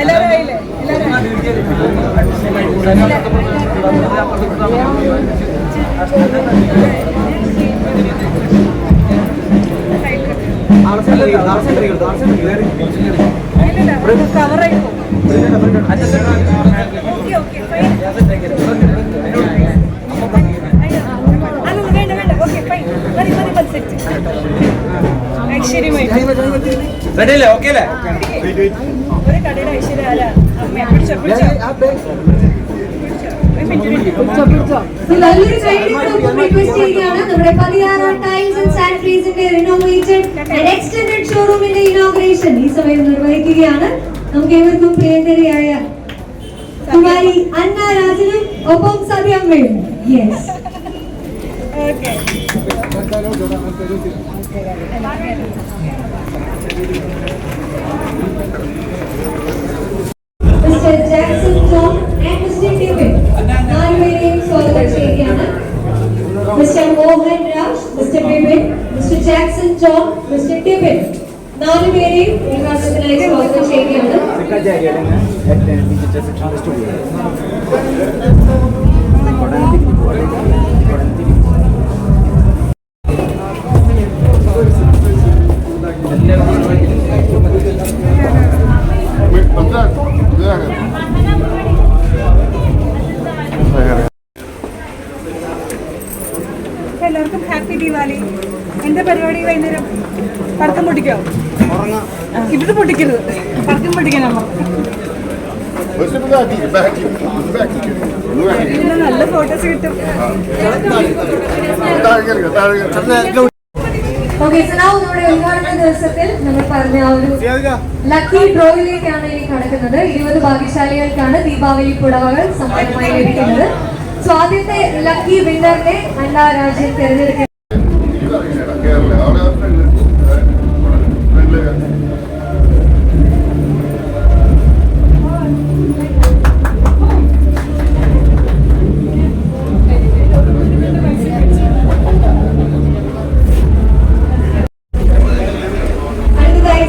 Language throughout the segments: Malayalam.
എല്ലാവരും ആയില്ലേ ഓക്കെ. Okay, fine. ഐശ്വര്യമായി റെഡിയല്ലേ? ഓക്കെ. അല്ലേ ഒരു കടയുടെ ഐശ്വര്യ ആരാ അമ്മ പിടിച്ചോ പിടിച്ചോ. നല്ലൊരു കൈഡിനൊപ്പം റിക്വസ്റ്റ് ചെയ്യുകയാണ്. നമ്മുടെ പതിനാറ് ടൈൽസ് ആൻഡ് സാനിറ്ററീസിന്റെ റിനോവേറ്റഡ് ആൻഡ് എക്സ്റ്റൻഡഡ് ഷോറൂമിന്റെ ഇനോഗ്രേഷൻ ഈ സമയം നിർവഹിക്കുകയാണ്. നമുക്ക് ഏവർക്കും പ്രിയങ്കരിയായ കുമാരി അന്ന രാജനും ഒപ്പം സത്യമ്മയും yes okay mister Jackson John and mister Tibin നാലുപേരെയും സ്വാഗതം ചെയ്യുകയാണ് mister Mohan Raj mister Bibin mister Jackson John mister Tibin നാലുപേരെയും ഉദ്ഘാടനത്തിനായി സ്വാഗതം ചെയ്യുകയാണ് പടക്കം പൊട്ടിക്കോ ഇവിടെ പൊട്ടിക്കരുത്. പടക്കം പൊട്ടിക്കാനാണോ നല്ല ഫോട്ടോസ് കിട്ടും. ഓക്കെ സോ നൗ നമ്മുടെ ഉദ്ഘാടന ദിവസത്തിൽ നമ്മൾ പറഞ്ഞ ആ ഒരു ലക്കി ഡ്രോയിലേക്കാണ് ഇനി കടക്കുന്നത്. ഇരുപത് ഭാഗ്യശാലികൾക്കാണ് ദീപാവലി പുടവകൾ സമ്മാനമായി ലഭിക്കുന്നത്. സോ ആദ്യത്തെ ലക്കി വിന്നറിനെ അണ്ണാ രാജ്യം തിരഞ്ഞെടുക്കുന്നത്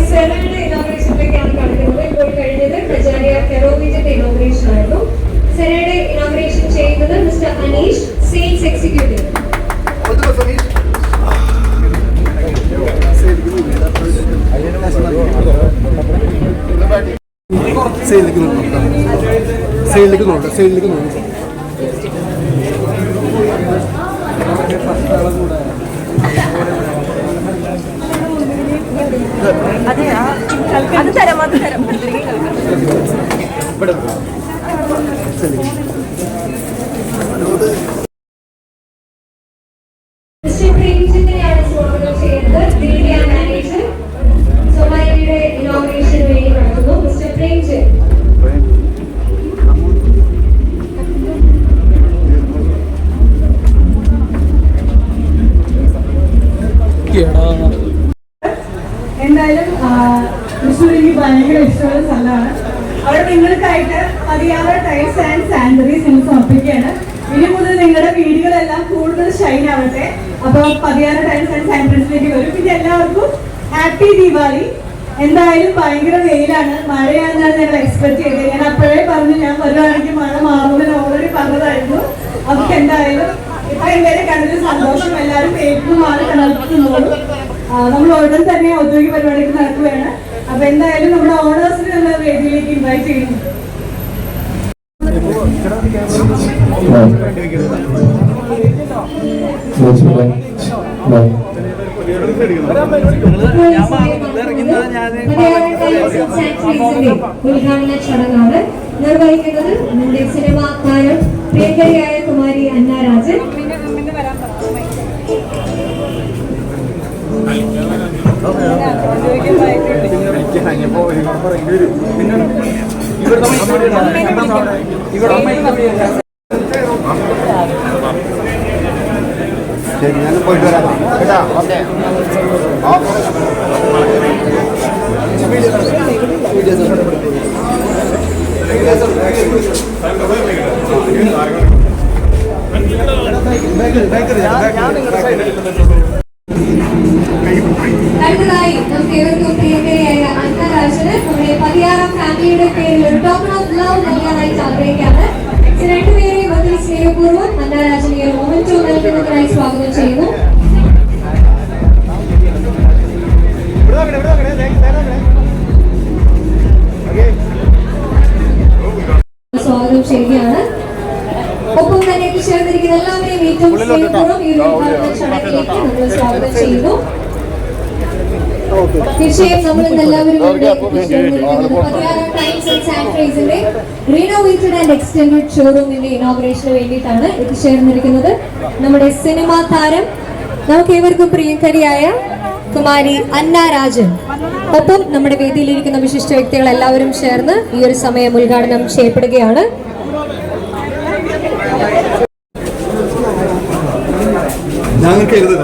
സെറയുടെ ഇനോഗ്രേഷനിലേക്കാണ് കടക്കുന്നത് ഇപ്പോൾ കഴിഞ്ഞത് ഖജാരിയ കെറോവിജിന്റെ ഇനോഗ്രേഷൻ ആയിരുന്നു. സെനയുടെ ഇനോഗ്രേഷൻ ചെയ്യുന്നത് മിസ്റ്റർ അനീഷ് സെയിൽസ് എക്സിക്യൂട്ടീവ് സൈഡിലേക്ക് നോക്കാം. സൈഡിലേക്ക് നോക്കാം. സൈഡിലേക്ക് നോക്കാം. അത് തരാം അത് തരാം. മിസ്റ്റർ നിങ്ങളുടെ വീടുകളെല്ലാം കൂടുതൽ ഷൈൻ ആവട്ടെ. അപ്പൊ പതിയാറ് ടൈംസ് ആൻഡ് സാനിറ്ററീസിലേക്ക് വരും. പിന്നെ എല്ലാവർക്കും ഹാപ്പി ദീപാവലി. എന്തായാലും ഭയങ്കര വെയിലാണ്. മഴയാണെന്നാണ് ഞങ്ങൾ എക്സ്പെക്ട് ചെയ്തത്. ഞാൻ അപ്പോഴേ പറഞ്ഞു ഞാൻ വരുവാണെങ്കിൽ മഴ മാറുമെന്ന് ഓൾറെഡി പറഞ്ഞതായിരുന്നു. അവർക്ക് എന്തായാലും ഇത്രയും പേരെ കണ്ടതിൽ സന്തോഷം. എല്ലാവരും പേരിലും മാറി കണ്ടു നമ്മൾ ഉടൻ തന്നെ ഔദ്യോഗിക പരിപാടികൾ നടക്കുകയാണ്. അപ്പൊ എന്തായാലും നമ്മുടെ ഓണേഴ്സിനെ നമ്മൾ വേദിയിലേക്ക് ഇൻവൈറ്റ് ചെയ്യുന്നു. ഉദ്ഘാടന ചടങ്ങാണ്. നിർവഹിക്കുന്നത് നമ്മുടെ സിനിമാ താരം പ്രിയങ്കരിയായ കുമാരി അന്ന രാജൻ പിന്നെ പിന്നെ വരാൻ പറഞ്ഞു ശരി ഞാൻ പോയിട്ട് വരാം കേട്ടാ ഓക്കെ അടുത്തതായി നമുക്ക് ഏവർക്കും പ്രിയങ്കരയായ അന്നരാജന് നമ്മുടെ പതിയാറാം ഫാമിലിയുടെ പേരിൽ ഒരു ടോക്കൺ ഓഫ് ലവ് നൽകാനായിട്ട് ആഗ്രഹിക്കുകയാണ്. ഈ രണ്ടുപേരെയും ഒത്തിരി സ്നേഹപൂർവം അന്നരാജനെ ഒരു സ്വാഗതം ചെയ്യുന്നു. സ്വാഗതം ചെയ്യുകയാണ്. ഒപ്പം തന്നെ ചേർന്നിരിക്കുന്ന എല്ലാവരെയും ഏറ്റവും സ്നേഹപൂർവം ഈ ഉദ്ഘാടന ചടങ്ങിലേക്ക് നമ്മൾ സ്വാഗതം ചെയ്യുന്നു. തീർച്ചയായും നമ്മൾ ഇന്ന് എല്ലാവരും റീനോവേറ്റഡ് ആൻഡ് എക്സ്റ്റൻഡഡ് ഷോറൂമിന്റെ ഇനോഗ്രേഷന് വേണ്ടിയിട്ടാണ് എത്തിച്ചേർന്നിരിക്കുന്നത്. നമ്മുടെ സിനിമാ താരം നമുക്ക് ഏവർക്കും പ്രിയങ്കരിയായ കുമാരി അന്ന രാജൻ. ഒപ്പം നമ്മുടെ വേദിയിലിരിക്കുന്ന വിശിഷ്ട വ്യക്തികൾ എല്ലാവരും ചേർന്ന് ഈ ഒരു സമയം ഉദ്ഘാടനം ചെയ്യപ്പെടുകയാണ്. ഞങ്ങൾക്ക് എഴുതണ്ട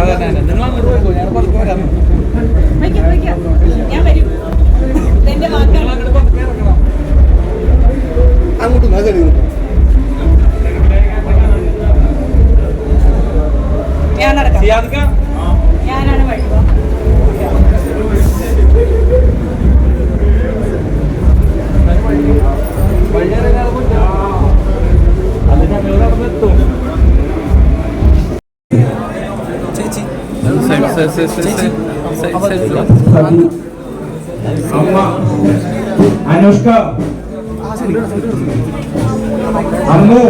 അതെ തന്നെ നിങ്ങൾ അങ്ങോട്ട് പോയിക്കോ ഞാൻ പുറത്ത് വയ്ക്കാം. ഞാൻ വരും. എന്റെ നിങ്ങൾ അങ്ങോട്ട് നോക്കാം ഞാൻ നടക്കാം. അനുഷ്ക അമ്മു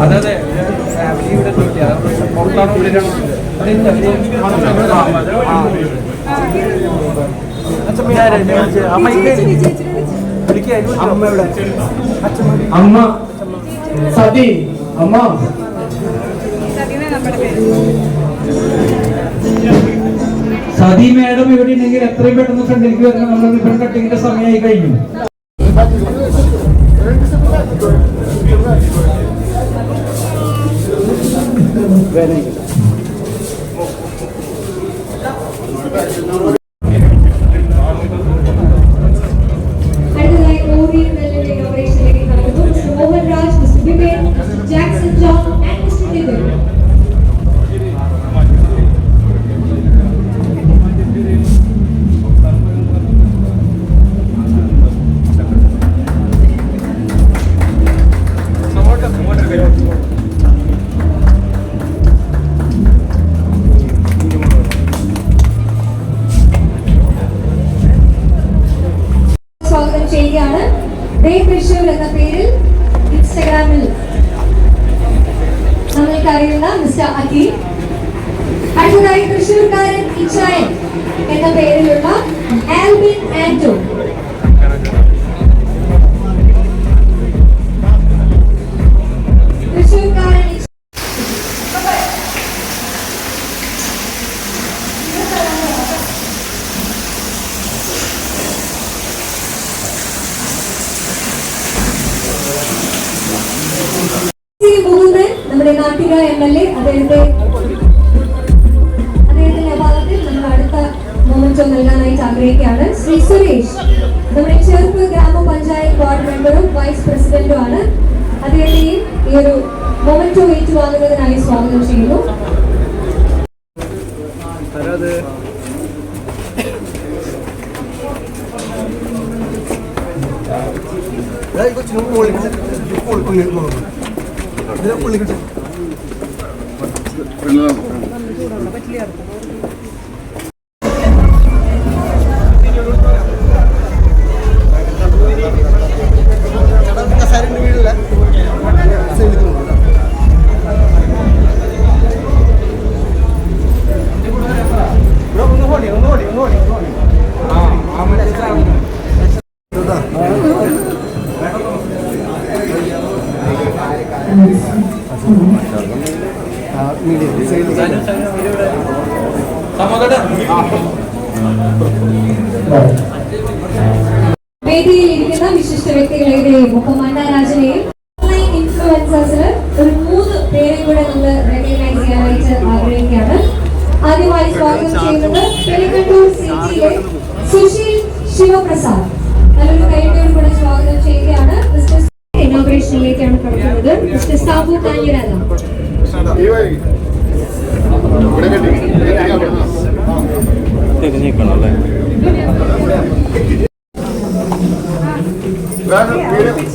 അതെ അതെ ഫാമിലി ഇവിടെ പുറത്താണ് ഉള്ളിലാണ് അമ്മ സതി അമ്മ നമ്മുടെ സതി മാഡം ഇവിടെ ഉണ്ടെങ്കിൽ എത്രയും പെട്ടെന്ന് ഫ്രണ്ടിലേക്ക് വരണം. നമ്മൾ റിബൺ കട്ടിങ്ങിന്റെ സമയമായി കഴിഞ്ഞു. Raj mister Bibin Jackson John and mister Dibin സ്വാഗതം ചെയ്യുകയാണ്. ഡേ തൃശൂർ എന്ന പേരിൽ ഇൻസ്റ്റഗ്രാമിൽ. നമ്മൾക്ക് അറിയുന്ന മിസ്റ്റർ അഖിൽ. അടുത്തതായി തൃശ്ശൂർക്കാരൻ ഇച്ചായൻ എന്ന പേരിലുള്ള ആൽബിൻ ആന്റോ. മൊമെന്റോ നൽകാനായിട്ട് ആഗ്രഹിക്കുകയാണ്. ശ്രീ സുരേഷ് നമ്മുടെ ചെറുപ്പ് ഗ്രാമപഞ്ചായത്ത് വാർഡ് മെമ്പറും വൈസ് പ്രസിഡന്റുമാണ് അദ്ദേഹത്തെയും ഈ ഒരു മൊമെന്റോ ഏറ്റുവാങ്ങുന്നതിനായി സ്വാഗതം ചെയ്യുന്നു. എടാ, ഈ സാബു കാഞ്ഞിരാല വേറെ പിന്നെ